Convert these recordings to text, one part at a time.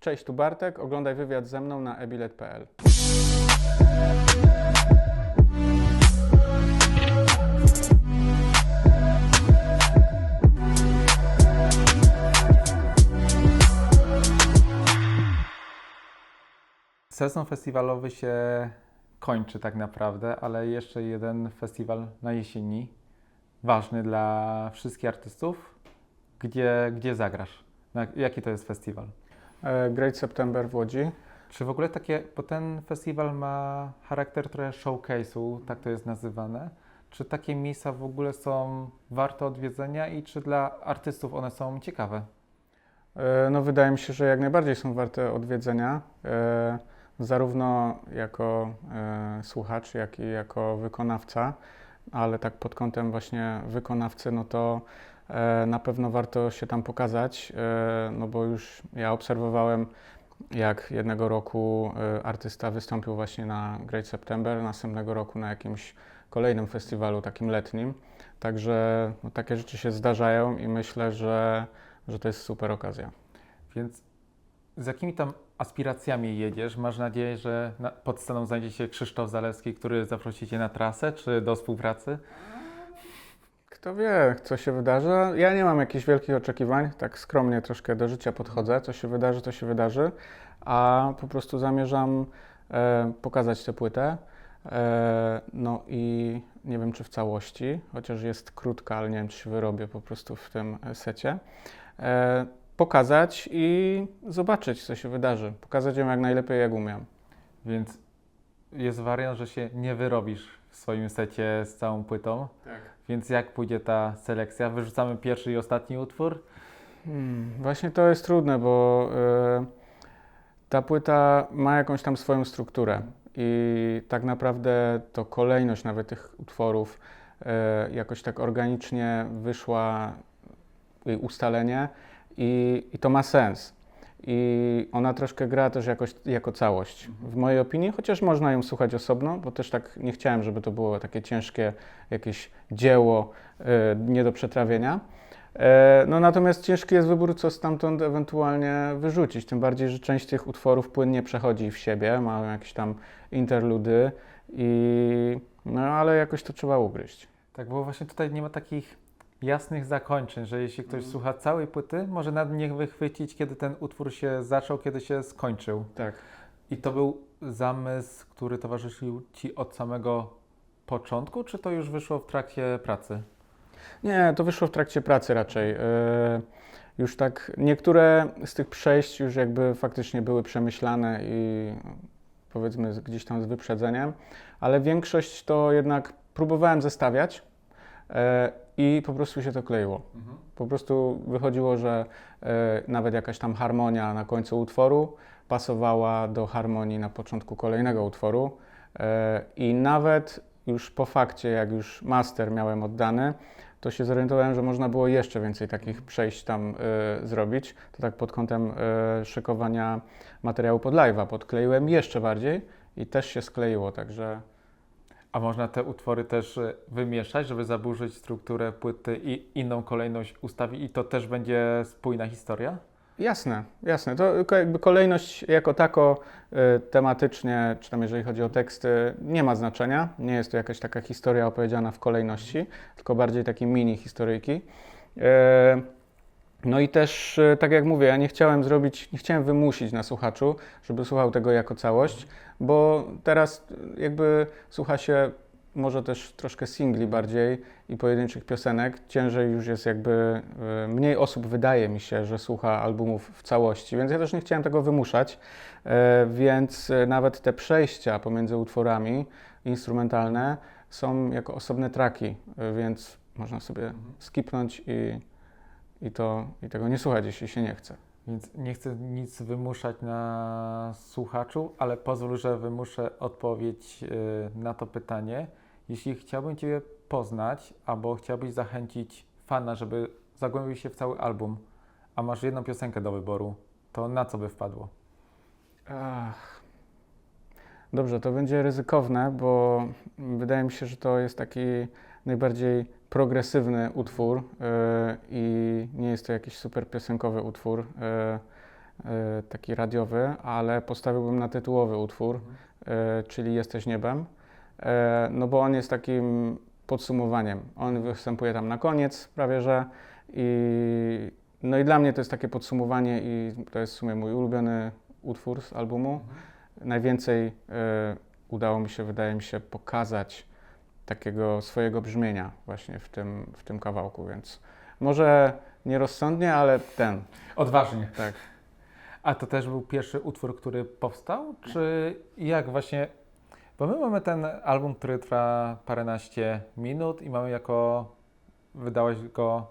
Cześć, tu Bartek, oglądaj wywiad ze mną na ebilet.pl. Sezon festiwalowy się kończy tak naprawdę, ale jeszcze jeden festiwal na jesieni, ważny dla wszystkich artystów. Gdzie, gdzie zagrasz? Jaki to jest festiwal? E, Great September w Łodzi. Czy w ogóle takie, bo ten festiwal ma charakter trochę showcase'u, tak to jest nazywane. Czy takie miejsca w ogóle są warte odwiedzenia i czy dla artystów one są ciekawe? E, No, wydaje mi się, że jak najbardziej są warte odwiedzenia, e, zarówno jako słuchacz, jak i jako wykonawca, ale tak pod kątem właśnie wykonawcy, no to na pewno warto się tam pokazać, e, no bo już ja obserwowałem, jak jednego roku e, artysta wystąpił właśnie na Great September, następnego roku na jakimś kolejnym festiwalu takim letnim. Także no, takie rzeczy się zdarzają i myślę, że, że to jest super okazja. Więc z jakimi tam aspiracjami jedziesz? Masz nadzieję, że pod sceną znajdzie się Krzysztof Zalewski, który zaprosi Cię na trasę, czy do współpracy? Kto wie, co się wydarzy. Ja nie mam jakichś wielkich oczekiwań, tak skromnie troszkę do życia podchodzę. Co się wydarzy, to się wydarzy, a po prostu zamierzam e, pokazać tę płytę. E, no i nie wiem, czy w całości, chociaż jest krótka, ale nie wiem, czy się wyrobię po prostu w tym e, secie. E, pokazać i zobaczyć, co się wydarzy. Pokazać ją jak najlepiej, jak umiem. Więc jest wariant, że się nie wyrobisz w swoim secie z całą płytą. Tak. Więc jak pójdzie ta selekcja? Wyrzucamy pierwszy i ostatni utwór? Hmm, właśnie to jest trudne, bo y, ta płyta ma jakąś tam swoją strukturę i tak naprawdę to kolejność nawet tych utworów y, jakoś tak organicznie wyszła jej ustalenie i, i to ma sens. I ona troszkę gra też jakoś, jako całość, w mojej opinii, chociaż można ją słuchać osobno, bo też tak nie chciałem, żeby to było takie ciężkie jakieś dzieło y, nie do przetrawienia. E, No natomiast ciężki jest wybór, co stamtąd ewentualnie wyrzucić. Tym bardziej, że część tych utworów płynnie przechodzi w siebie, mają jakieś tam interludy, i, no ale jakoś to trzeba ugryźć. Tak, bo właśnie tutaj nie ma takich jasnych zakończeń, że jeśli ktoś Mhm. słucha całej płyty, może nad nie wychwycić, kiedy ten utwór się zaczął, kiedy się skończył. Tak. I to był zamysł, który towarzyszył Ci od samego początku, czy to już wyszło w trakcie pracy? Nie, to wyszło w trakcie pracy raczej. E, Już tak, niektóre z tych przejść już jakby faktycznie były przemyślane i powiedzmy gdzieś tam z wyprzedzeniem, ale większość to jednak próbowałem zestawiać e, i po prostu się to kleiło. Po prostu wychodziło, że e, nawet jakaś tam harmonia na końcu utworu pasowała do harmonii na początku kolejnego utworu. E, I nawet już po fakcie, jak już master miałem oddany, to się zorientowałem, że można było jeszcze więcej takich przejść tam e, zrobić. To tak pod kątem e, szykowania materiału pod live'a podkleiłem jeszcze bardziej i też się skleiło, także A można te utwory też e, wymieszać, żeby zaburzyć strukturę płyty i inną kolejność ustawić i to też będzie spójna historia? Jasne, jasne. To jakby kolejność jako tako y, tematycznie, czy tam jeżeli chodzi o teksty, nie ma znaczenia. Nie jest to jakaś taka historia opowiedziana w kolejności, tylko bardziej takie mini historyjki. No i też, y, tak jak mówię, ja nie chciałem zrobić, nie chciałem wymusić na słuchaczu, żeby słuchał tego jako całość, bo teraz y, jakby słucha się może też troszkę singli bardziej i pojedynczych piosenek. Ciężej już jest jakby, y, mniej osób wydaje mi się, że słucha albumów w całości, więc ja też nie chciałem tego wymuszać, e, więc e, nawet te przejścia pomiędzy utworami instrumentalne są jako osobne traki, e, więc można sobie skipnąć i, i, to, i tego nie słuchać, jeśli się nie chce. Więc nie chcę nic wymuszać na słuchaczu, ale pozwól, że wymuszę odpowiedź y, na to pytanie. Jeśli chciałbym Ciebie poznać, albo chciałbyś zachęcić fana, żeby zagłębił się w cały album, a masz jedną piosenkę do wyboru, to na co by wpadło? Ach. Dobrze, to będzie ryzykowne, bo wydaje mi się, że to jest taki najbardziej progresywny utwór yy, i nie jest to jakiś super piosenkowy utwór. Yy, e, taki radiowy, ale postawiłbym na tytułowy utwór, Mhm. e, czyli Jesteś niebem, e, no bo on jest takim podsumowaniem. On występuje tam na koniec prawie, że i no i dla mnie to jest takie podsumowanie i to jest w sumie mój ulubiony utwór z albumu. Najwięcej e, udało mi się, wydaje mi się, pokazać takiego swojego brzmienia właśnie w tym, w tym kawałku, więc może nierozsądnie, ale ten, Odważnie. tak. A to też był pierwszy utwór, który powstał? Czy jak właśnie. Bo my mamy ten album, który trwa paręnaście minut i mamy jako. Wydałeś go.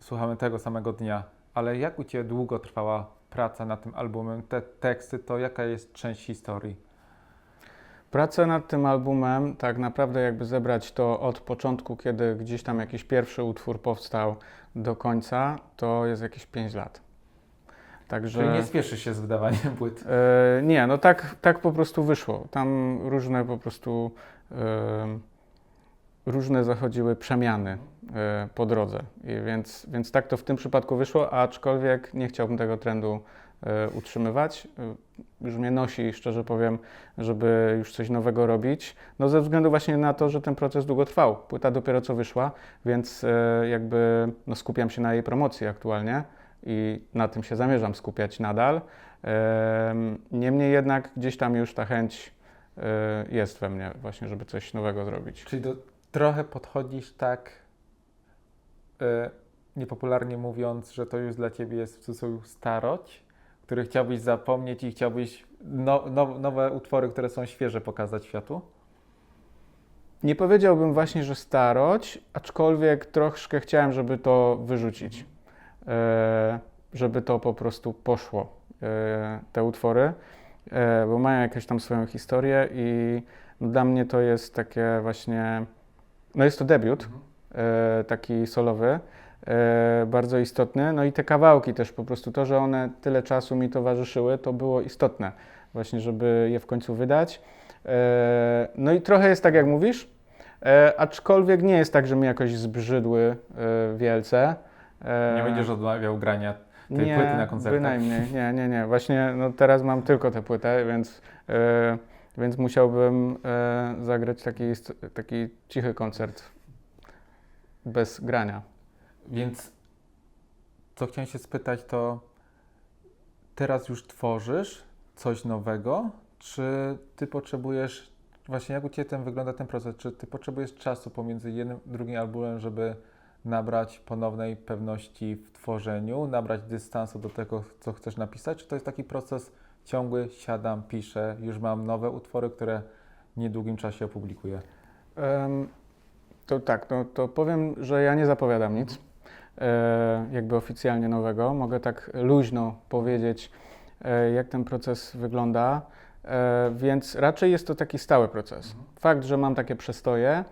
Słuchamy tego samego dnia. Ale jak u Ciebie długo trwała praca nad tym albumem? Te teksty, to jaka jest część historii? Pracę nad tym albumem, tak naprawdę jakby zebrać to od początku, kiedy gdzieś tam jakiś pierwszy utwór powstał do końca, to jest jakieś 5 lat. Także... Czyli nie spieszy się z wydawaniem płyt. E, nie, no tak, tak po prostu wyszło. Tam różne po prostu e, różne zachodziły przemiany e, po drodze. I więc, więc tak to w tym przypadku wyszło, aczkolwiek nie chciałbym tego trendu utrzymywać. E, Już mnie nosi, szczerze powiem, żeby już coś nowego robić. No ze względu właśnie na to, że ten proces długo trwał. Płyta dopiero co wyszła, więc e, jakby no, skupiam się na jej promocji aktualnie i na tym się zamierzam skupiać nadal. Em, Niemniej jednak gdzieś tam już ta chęć e, jest we mnie właśnie, żeby coś nowego zrobić. Czyli do, trochę podchodzisz tak, e, niepopularnie mówiąc, że to już dla ciebie jest w cudzysłowie starość, który chciałbyś zapomnieć i chciałbyś no, no, nowe utwory, które są świeże, pokazać światu? Nie powiedziałbym właśnie, że starość, aczkolwiek troszkę chciałem, żeby to wyrzucić. E, żeby to po prostu poszło, e, te utwory, e, bo mają jakąś tam swoją historię i no, dla mnie to jest takie właśnie, no jest to debiut, e, taki solowy, bardzo istotny. No i te kawałki też po prostu, to, że one tyle czasu mi towarzyszyły, to było istotne, właśnie, żeby je w końcu wydać. E, no i trochę jest tak, jak mówisz, e, aczkolwiek nie jest tak, że mi jakoś zbrzydły e, wielce. E, Nie będziesz odmawiał grania tej nie, płyty na koncertach? bynajmniej, nie, nie, nie. Właśnie no, teraz mam tylko tę płytę, więc, e, więc musiałbym e, zagrać taki, taki cichy koncert bez grania. Więc co chciałem się spytać, to teraz już tworzysz coś nowego, czy ty potrzebujesz, właśnie jak u Ciebie ten wygląda ten proces, czy ty potrzebujesz czasu pomiędzy jednym drugim albumem, żeby nabrać ponownej pewności w tworzeniu, nabrać dystansu do tego, co chcesz napisać, czy to jest taki proces ciągły, siadam, piszę, już mam nowe utwory, które w niedługim czasie opublikuję? Em, to tak, no, to powiem, że ja nie zapowiadam nic jakby oficjalnie nowego. Mogę tak luźno powiedzieć, e, jak ten proces wygląda, e, więc raczej jest to taki stały proces. Fakt, że mam takie przestoje,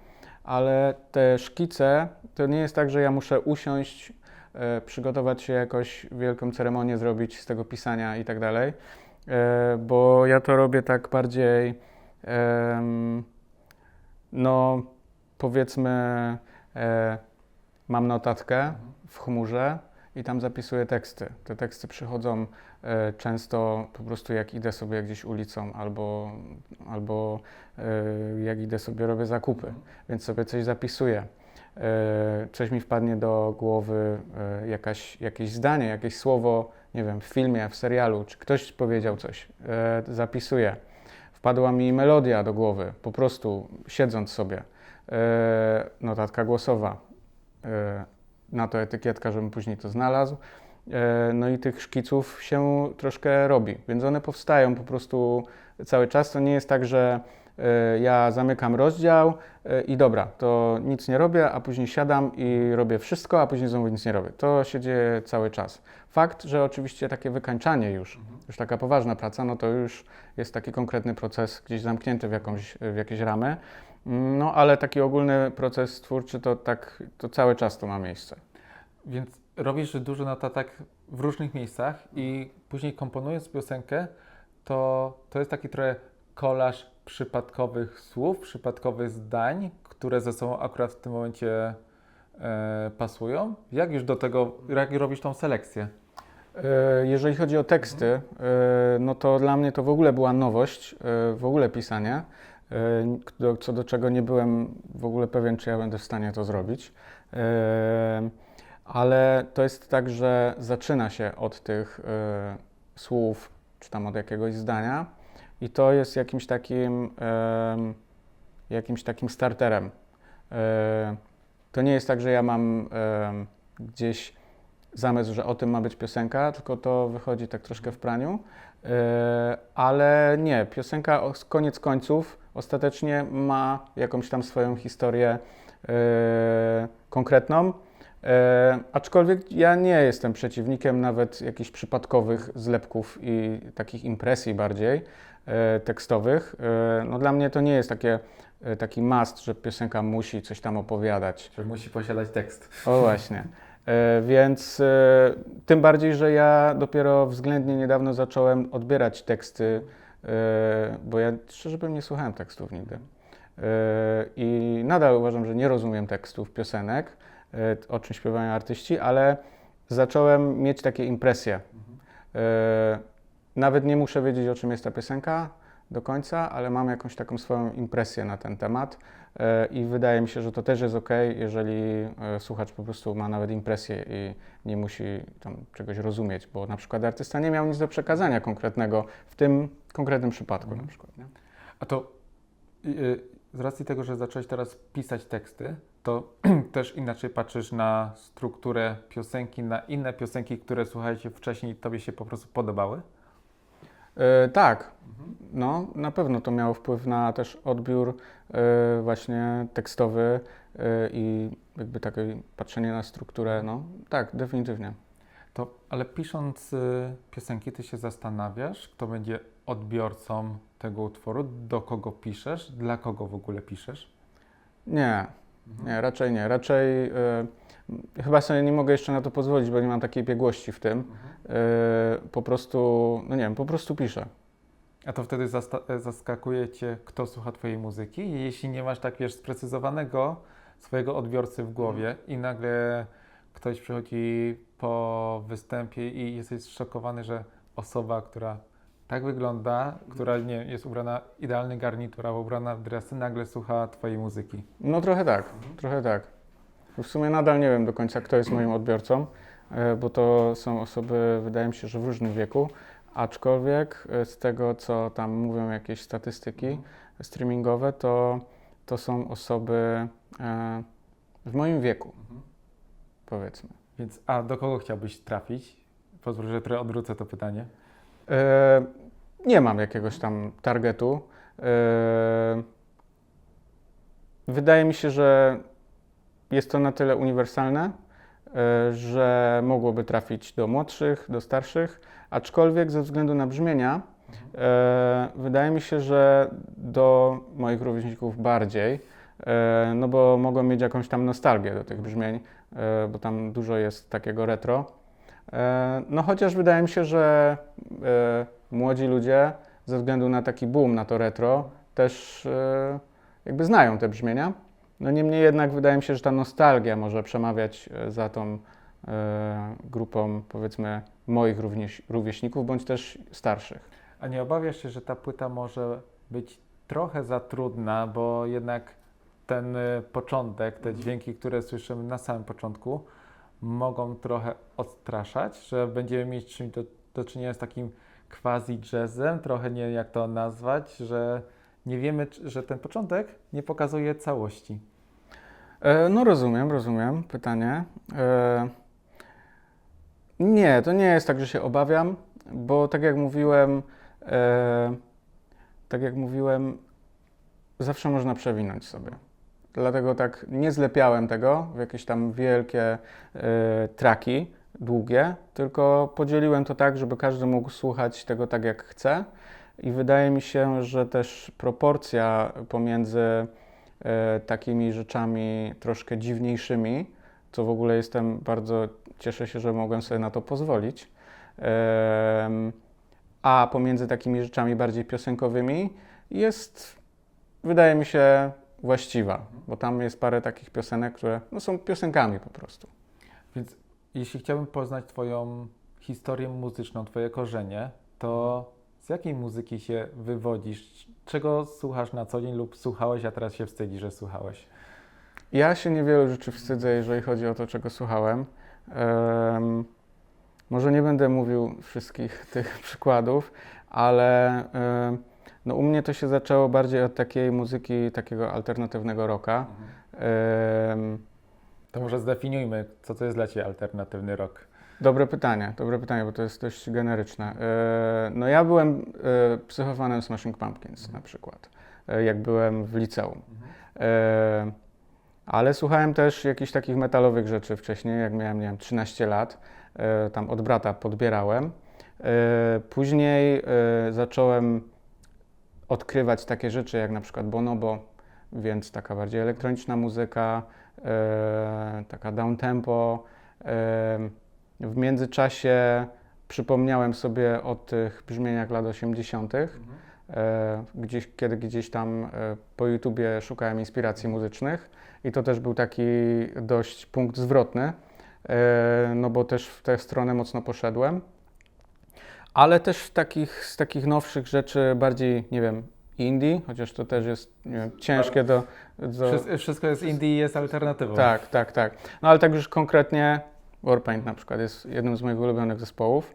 ale te szkice to nie jest tak, że ja muszę usiąść, e, przygotować się jakoś, wielką ceremonię zrobić z tego pisania i tak dalej, e, bo ja to robię tak bardziej. no, powiedzmy, e, mam notatkę w chmurze i tam zapisuję teksty. Te teksty przychodzą e, często po prostu jak idę sobie gdzieś ulicą albo, albo e, jak idę sobie robię zakupy, więc sobie coś zapisuję. E, coś mi wpadnie do głowy, jakaś, jakieś zdanie, jakieś słowo, nie wiem, w filmie, w serialu, czy ktoś powiedział coś, zapisuję. Wpadła mi melodia do głowy, po prostu siedząc sobie. Notatka głosowa, na to etykietka, żebym później to znalazł. E, no i tych szkiców się troszkę robi, więc one powstają po prostu cały czas. To nie jest tak, że e, ja zamykam rozdział e, i dobra, to nic nie robię, a później siadam i robię wszystko, a później znowu nic nie robię. To się dzieje cały czas. Fakt, że oczywiście takie wykańczanie już, już taka poważna praca, no to już jest taki konkretny proces gdzieś zamknięty w, jakąś, w jakieś ramy. No ale taki ogólny proces twórczy to tak, to cały czas to ma miejsce. Więc robisz dużo notatek w różnych miejscach i później komponując piosenkę, to, to jest taki trochę kolaż przypadkowych słów, przypadkowych zdań, które ze sobą akurat w tym momencie e, pasują. Jak już do tego, jak robisz tą selekcję? E, Jeżeli chodzi o teksty, e, no to dla mnie to w ogóle była nowość, e, w ogóle pisanie, co do czego nie byłem w ogóle pewien, czy ja będę w stanie to zrobić. E, Ale to jest tak, że zaczyna się od tych e, słów, czy tam od jakiegoś zdania i to jest jakimś takim, jakimś takim starterem. E, To nie jest tak, że ja mam gdzieś zamysł, że o tym ma być piosenka, tylko to wychodzi tak troszkę w praniu. E, Ale nie, piosenka koniec końców ostatecznie ma jakąś tam swoją historię e, konkretną. E, aczkolwiek ja nie jestem przeciwnikiem nawet jakichś przypadkowych zlepków i takich impresji bardziej e, tekstowych. E, no dla mnie to nie jest takie, e, taki must, że piosenka musi coś tam opowiadać. Że musi posiadać tekst. O właśnie. E, Więc e, tym bardziej, że ja dopiero względnie niedawno zacząłem odbierać teksty, bo ja szczerze bym nie słuchałem tekstów nigdy. E, I nadal uważam, że nie rozumiem tekstów piosenek, e, o czym śpiewają artyści, ale zacząłem mieć takie impresje. E, Nawet nie muszę wiedzieć, o czym jest ta piosenka do końca, ale mam jakąś taką swoją impresję na ten temat. E, I wydaje mi się, że to też jest ok, jeżeli e, słuchacz po prostu ma nawet impresję i nie musi tam czegoś rozumieć, bo na przykład artysta nie miał nic do przekazania konkretnego w tym konkretnym przypadku Mhm. na przykład. Nie? A to y, z racji tego, że zacząłeś teraz pisać teksty, to też inaczej patrzysz na strukturę piosenki, na inne piosenki, które słuchajcie wcześniej tobie się po prostu podobały? E, tak, no na pewno to miało wpływ na też odbiór e, właśnie tekstowy e, i jakby takie patrzenie na strukturę, no. Tak, definitywnie. To, ale pisząc y, piosenki, ty się zastanawiasz, kto będzie odbiorcą tego utworu, do kogo piszesz, dla kogo w ogóle piszesz? Nie, nie, raczej nie. Raczej e, chyba sobie nie mogę jeszcze na to pozwolić, bo nie mam takiej biegłości w tym. E, po prostu, no nie wiem, po prostu piszę. A to wtedy zasta- zaskakuje cię, kto słucha twojej muzyki? I jeśli nie masz tak, wiesz, sprecyzowanego swojego odbiorcy w głowie i nagle ktoś przychodzi po występie i jesteś zszokowany, że osoba, która tak wygląda, która nie jest ubrana idealny garnitur, albo ubrana w dresy, nagle słucha twojej muzyki. No trochę tak, trochę tak. W sumie nadal nie wiem do końca, kto jest moim odbiorcą, e, bo to są osoby, wydaje mi się, że w różnym wieku, aczkolwiek e, z tego, co tam mówią jakieś statystyki streamingowe, to, to są osoby e, w moim wieku, powiedzmy. Więc, a do kogo chciałbyś trafić? Pozwól, że trochę odwrócę to pytanie. Nie mam jakiegoś tam targetu. E, wydaje mi się, że jest to na tyle uniwersalne, e, że mogłoby trafić do młodszych, do starszych, aczkolwiek ze względu na brzmienia, e, wydaje mi się, że do moich rówieśników bardziej, no bo mogą mieć jakąś tam nostalgię do tych brzmień, bo tam dużo jest takiego retro. No chociaż wydaje mi się, że młodzi ludzie ze względu na taki boom na to retro też e, jakby znają te brzmienia. No niemniej jednak wydaje mi się, że ta nostalgia może przemawiać e, za tą e, grupą powiedzmy moich równieś, rówieśników bądź też starszych. A nie obawiasz się, że ta płyta może być trochę za trudna, bo jednak ten początek, te dźwięki, które słyszymy na samym początku, mogą trochę odstraszać, że będziemy mieć do, do czynienia z takim quasi jazzem, trochę nie jak to nazwać, że nie wiemy, że ten początek nie pokazuje całości. E, No rozumiem, rozumiem pytanie. E, Nie, to nie jest tak, że się obawiam, bo tak jak mówiłem, e, tak jak mówiłem, zawsze można przewinąć sobie. Dlatego tak nie zlepiałem tego w jakieś tam wielkie e, traki, długie, tylko podzieliłem to tak, żeby każdy mógł słuchać tego tak jak chce. I wydaje mi się, że też proporcja pomiędzy e, takimi rzeczami troszkę dziwniejszymi, co w ogóle jestem bardzo, cieszę się, że mogłem sobie na to pozwolić, a pomiędzy takimi rzeczami bardziej piosenkowymi jest, wydaje mi się, właściwa, bo tam jest parę takich piosenek, które no, są piosenkami po prostu. Więc jeśli chciałbym poznać Twoją historię muzyczną, Twoje korzenie, to z jakiej muzyki się wywodzisz? Czego słuchasz na co dzień lub słuchałeś, a teraz się wstydzisz, że słuchałeś? Ja się niewielu rzeczy wstydzę, jeżeli chodzi o to, czego słuchałem. Em, może nie będę mówił wszystkich tych przykładów, ale em, no, u mnie to się zaczęło bardziej od takiej muzyki, takiego alternatywnego rocka. Em, To może zdefiniujmy, co to jest dla Ciebie alternatywny rock. Dobre pytanie, dobre pytanie, bo to jest dość generyczne. E, No ja byłem e, psychofanem Smashing Pumpkins na przykład, e, jak byłem w liceum. Ale słuchałem też jakichś takich metalowych rzeczy wcześniej, jak miałem, nie wiem, 13 lat. Tam od brata podbierałem. Później zacząłem odkrywać takie rzeczy jak na przykład Bonobo, więc taka bardziej elektroniczna muzyka, taka downtempo. E, w międzyczasie przypomniałem sobie o tych brzmieniach lat 80., e, gdzieś, kiedy gdzieś tam e, po YouTubie szukałem inspiracji muzycznych i to też był taki dość punkt zwrotny, e, no bo też w tę stronę mocno poszedłem. Ale też takich, z takich nowszych rzeczy bardziej, nie wiem, indie, chociaż to też jest wiem, ciężkie do, do, Wszystko, jest indie i jest alternatywą. tak, tak, tak. No ale tak już konkretnie Warpaint na przykład jest jednym z moich ulubionych zespołów.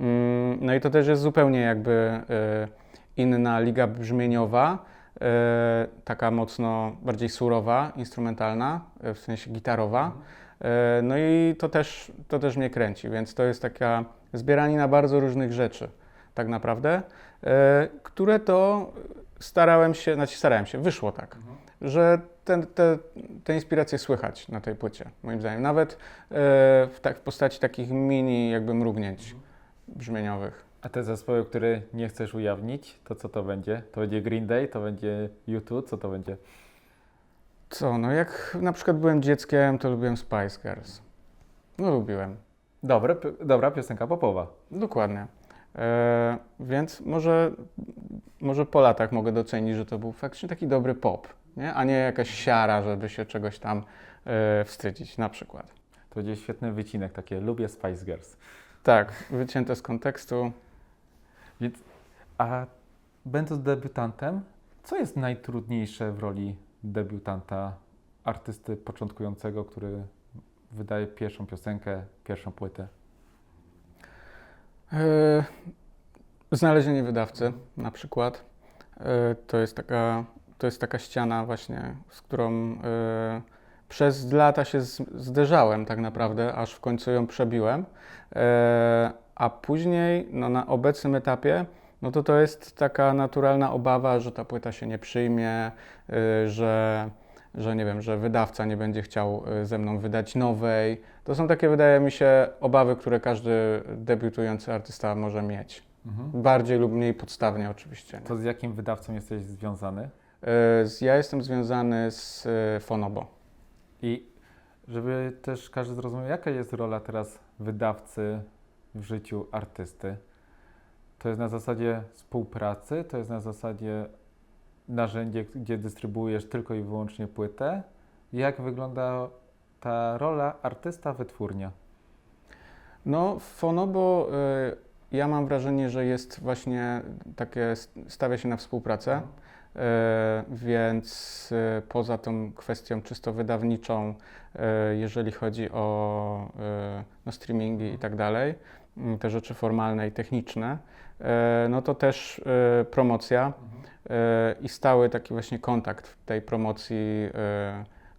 Mm, No i to też jest zupełnie jakby e, inna liga brzmieniowa, e, taka mocno bardziej surowa, instrumentalna, e, w sensie gitarowa. E, No i to też, to też mnie kręci, więc to jest taka zbieranina bardzo różnych rzeczy tak naprawdę, e, które to starałem się, znaczy starałem się, wyszło tak że te, te, te inspiracje słychać na tej płycie, moim zdaniem. Nawet e, w, tak, w postaci takich mini jakby mrugnięć brzmieniowych. A te zespoły, które nie chcesz ujawnić, to co to będzie? To będzie Green Day, to będzie YouTube, co to będzie? Co, no jak na przykład byłem dzieckiem, to lubiłem Spice Girls. No lubiłem, Dobre, dobra piosenka popowa. dokładnie. E, więc może, może po latach mogę docenić, że to był faktycznie taki dobry pop, nie? a nie jakaś siara, żeby się czegoś tam e, wstydzić na przykład. To będzie świetny wycinek, takie lubię Spice Girls. Tak, wycięte z kontekstu. Więc, a będąc debiutantem, co jest najtrudniejsze w roli debiutanta, artysty początkującego, który wydaje pierwszą piosenkę, pierwszą płytę? E, Znalezienie wydawcy na przykład. E, To jest taka, to jest taka ściana właśnie, z którą e, przez lata się zderzałem tak naprawdę, aż w końcu ją przebiłem. A później no, na obecnym etapie no to to jest taka naturalna obawa, że ta płyta się nie przyjmie, że, że nie wiem, że wydawca nie będzie chciał ze mną wydać nowej. To są takie, wydaje mi się, obawy, które każdy debiutujący artysta może mieć. Bardziej lub mniej podstawnie oczywiście. To z jakim wydawcą jesteś związany? E, Ja jestem związany z e, Fonobo. I żeby też każdy zrozumiał, jaka jest rola teraz wydawcy w życiu artysty. To jest na zasadzie współpracy, to jest na zasadzie narzędzie, gdzie dystrybuujesz tylko i wyłącznie płytę. Jak wygląda ta rola artysta-wytwórnia? No, Fonobo, e, ja mam wrażenie, że jest właśnie takie, stawia się na współpracę, e, więc e, poza tą kwestią czysto wydawniczą, e, jeżeli chodzi o e, no, streamingi i tak dalej, m, te rzeczy formalne i techniczne, e, no to też e, promocja e, i stały taki właśnie kontakt w tej promocji,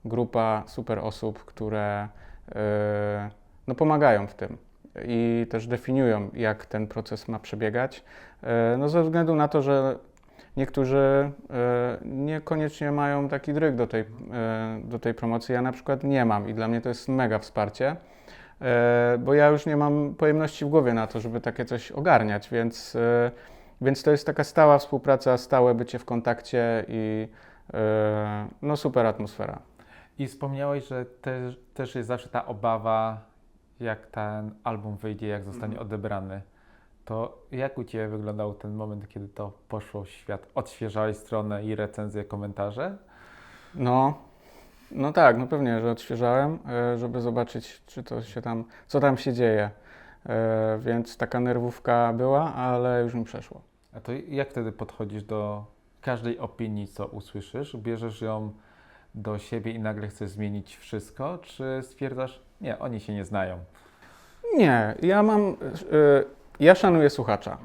grupa super osób, które e, no, pomagają w tym i też definiują, jak ten proces ma przebiegać. E, No, ze względu na to, że niektórzy e, niekoniecznie mają taki dryg do tej, do tej promocji. Ja na przykład nie mam i dla mnie to jest mega wsparcie, bo ja już nie mam pojemności w głowie na to, żeby takie coś ogarniać, więc, więc to jest taka stała współpraca, stałe bycie w kontakcie i no super atmosfera. I wspomniałeś, że też, też jest zawsze ta obawa, jak ten album wyjdzie, jak zostanie odebrany. To jak u Ciebie wyglądał ten moment, kiedy to poszło w świat? Odświeżałeś stronę i recenzje, komentarze? No, no tak, no pewnie, że odświeżałem, e, żeby zobaczyć, czy to się tam, co tam się dzieje. E, więc taka nerwówka była, ale już mi przeszło. A to jak wtedy podchodzisz do każdej opinii, co usłyszysz? Bierzesz ją do siebie i nagle chcesz zmienić wszystko, czy stwierdzasz, nie, oni się nie znają? Nie, ja mam. y, Ja szanuję słuchacza,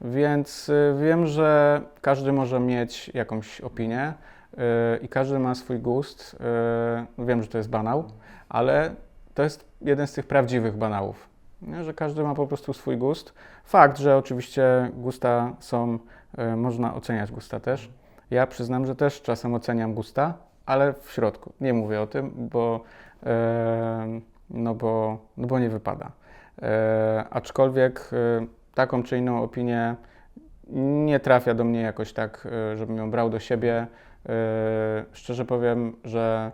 więc y, wiem, że każdy może mieć jakąś opinię y, i każdy ma swój gust. Wiem, że to jest banał, ale to jest jeden z tych prawdziwych banałów, nie? że każdy ma po prostu swój gust. Fakt, że oczywiście gusta są, można oceniać gusta też. Ja przyznam, że też czasem oceniam gusta, ale w środku. Nie mówię o tym, bo, e, no bo, no bo nie wypada. E, aczkolwiek e, taką czy inną opinię nie trafia do mnie jakoś tak, żebym ją brał do siebie. Szczerze powiem, że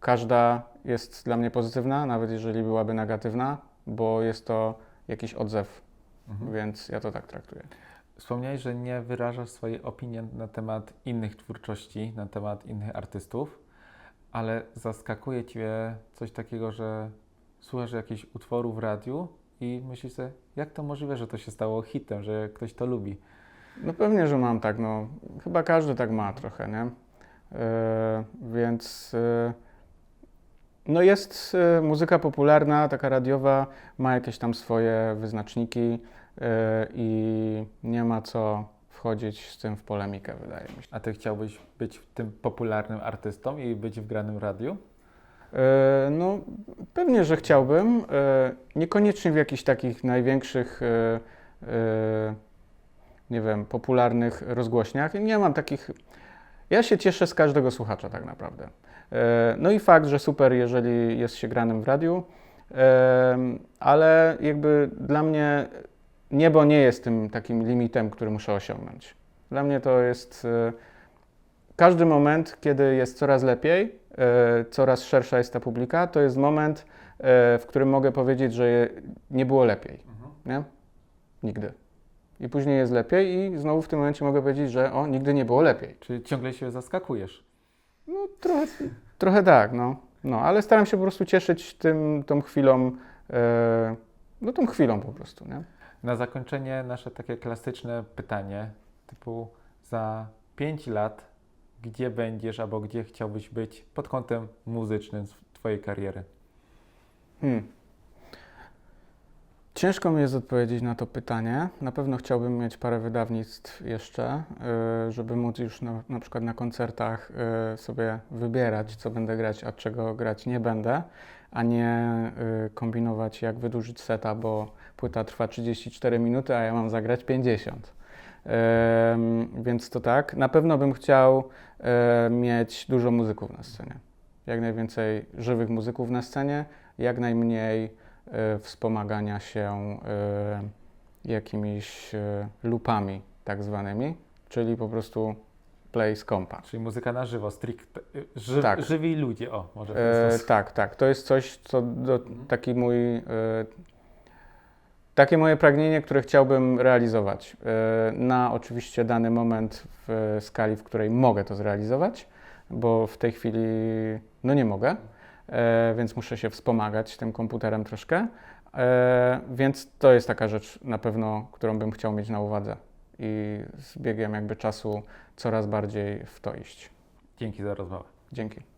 każda jest dla mnie pozytywna, nawet jeżeli byłaby negatywna, bo jest to jakiś odzew, Mhm. więc ja to tak traktuję. Wspomniałeś, że nie wyrażasz swojej opinii na temat innych twórczości, na temat innych artystów, ale zaskakuje Cię coś takiego, że słuchasz jakichś utworów w radiu i myślisz sobie, jak to możliwe, że to się stało hitem, że ktoś to lubi. No pewnie, że mam tak, no chyba każdy tak ma trochę, nie? E, więc e, no jest e, muzyka popularna, taka radiowa, ma jakieś tam swoje wyznaczniki i nie ma co wchodzić z tym w polemikę, wydaje mi się. A Ty chciałbyś być tym popularnym artystą i być w granym radiu? E, No, pewnie, że chciałbym. E, Niekoniecznie w jakichś takich największych, e, e, nie wiem, popularnych rozgłośniach. Nie mam takich. Ja się cieszę z każdego słuchacza, tak naprawdę. E, No i fakt, że super, jeżeli jest się granym w radiu, e, ale jakby dla mnie niebo nie jest tym takim limitem, który muszę osiągnąć. Dla mnie to jest e, każdy moment, kiedy jest coraz lepiej, e, coraz szersza jest ta publika, to jest moment, e, w którym mogę powiedzieć, że nie było lepiej. Nie? Nigdy. I później jest lepiej i znowu w tym momencie mogę powiedzieć, że o, nigdy nie było lepiej. Czy ciągle się zaskakujesz? No trochę, trochę tak, no. no. Ale staram się po prostu cieszyć tym, tą chwilą, e, no tą chwilą po prostu, nie? Na zakończenie nasze takie klasyczne pytanie, typu za 5 lat, gdzie będziesz albo gdzie chciałbyś być pod kątem muzycznym Twojej kariery? Hmm. Ciężko mi jest odpowiedzieć na to pytanie. Na pewno chciałbym mieć parę wydawnictw jeszcze, y, żeby móc już na, na przykład na koncertach y, sobie wybierać, co będę grać, a czego grać nie będę, a nie y, kombinować, jak wydłużyć seta, bo płyta trwa 34 minuty, a ja mam zagrać 50. Ym, Więc to tak. Na pewno bym chciał mieć dużo muzyków na scenie. Jak najwięcej żywych muzyków na scenie, jak najmniej wspomagania się y, jakimiś y, lupami tak zwanymi, czyli po prostu play z kompa. Czyli muzyka na żywo, stricte, ży, Tak. żywi ludzie, o, może E, tak, tak. To jest coś, co do, taki mój. E, takie moje pragnienie, które chciałbym realizować. E, na oczywiście dany moment w skali, w której mogę to zrealizować, bo w tej chwili no nie mogę, e, więc muszę się wspomagać tym komputerem troszkę. E, więc to jest taka rzecz na pewno, którą bym chciał mieć na uwadze i z biegiem jakby czasu coraz bardziej w to iść. Dzięki za rozmowę. Dzięki.